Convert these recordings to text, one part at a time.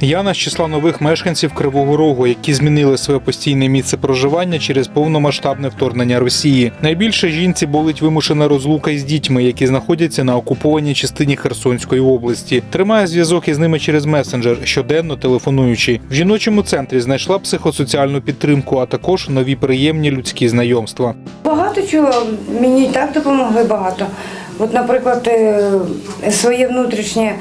Яна з числа нових мешканців Кривого Рогу, які змінили своє постійне місце проживання через повномасштабне вторгнення Росії. Найбільше жінці болить вимушена розлука із дітьми, які знаходяться на окупованій частині Херсонської області. Тримає зв'язок із ними через месенджер, щоденно телефонуючи. В жіночому центрі знайшла психосоціальну підтримку, а також нові приємні людські знайомства. Багато чого мені і так допомогли багато. От, наприклад, е, своє внутрішнє.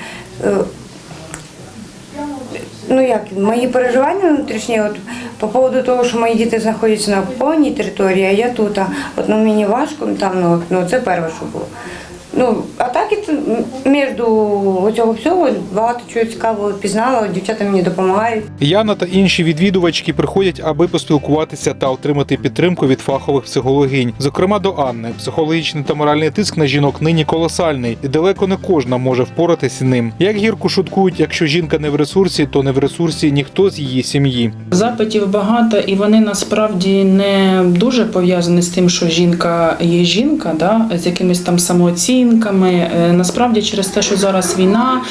Ну як, мої переживання внутрішні, от по поводу того, що мої діти знаходяться на окупованій території, а я тут. А, от ну, мені важко там, ну, ну це перше, що було. Ну, а так і між цього всього багато чого цікавого пізнала, дівчата мені допомагають. Яна та інші відвідувачки приходять, аби поспілкуватися та отримати підтримку від фахових психологинь. Зокрема, до Анни. Психологічний та моральний тиск на жінок нині колосальний, і далеко не кожна може впоратися ним. Як гірко шуткують, якщо жінка не в ресурсі, то не в ресурсі ніхто з її сім'ї. Запитів багато, і вони насправді не дуже пов'язані з тим, що жінка є жінка, да, з якимись там самооцінками. Е, Насправді, через те, що зараз війна,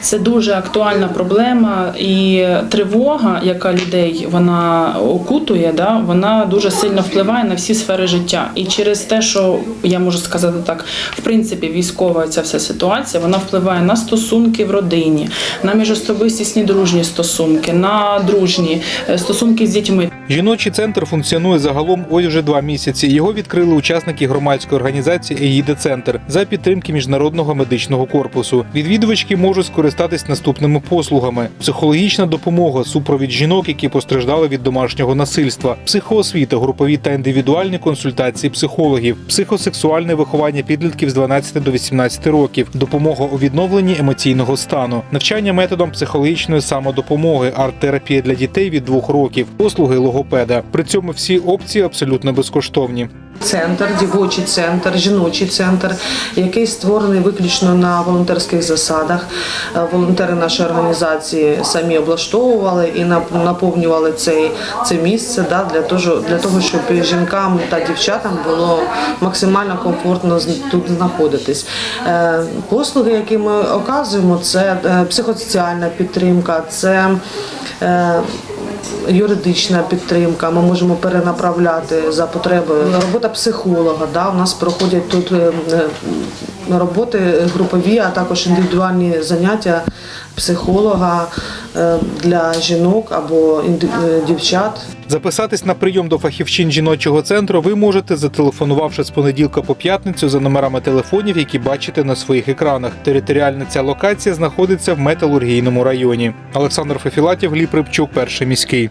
це дуже актуальна проблема, і тривога, яка людей вона окутує, да, вона дуже сильно впливає на всі сфери життя. І через те, що я можу сказати так, в принципі, військова ця вся ситуація, вона впливає на стосунки в родині, на міжособистісні дружні стосунки, на дружні е, стосунки з дітьми. Жіночий центр функціонує загалом ось вже два місяці. Його відкрили учасники громадської організації Егіде Центр за підтримки міжнародного медичного корпусу. Відвідувачки можуть скористатись наступними послугами: психологічна допомога, супровід жінок, які постраждали від домашнього насильства, психоосвіта, групові та індивідуальні консультації психологів, психосексуальне виховання підлітків з 12 до 18 років, допомога у відновленні емоційного стану, навчання методом психологічної самодопомоги, арт-терапія для дітей від двох років, послуги логопеда. При цьому всі опції абсолютно безкоштовні. Центр, дівочий центр, жіночий центр, який створений виключно на волонтерських засадах. Е, Волонтери нашої організації самі облаштовували і наповнювали цей, це місце да, для, того, для того, щоб жінкам та дівчатам було максимально комфортно тут знаходитись. Е, Послуги, які ми оказуємо, це е, психосоціальна підтримка, це юридична підтримка. Ми можемо перенаправляти за потребою. Робота психолога. Да, у нас проходять тут е, е, роботи групові, а також індивідуальні заняття психолога для жінок або е, дівчат. Записатись на прийом до фахівчин жіночого центру ви можете, зателефонувавши з понеділка по п'ятницю за номерами телефонів, які бачите на своїх екранах. Територіальна ця локація знаходиться в металургійному районі. Олександр Фефілатів, Лі Рибчук, перший міський.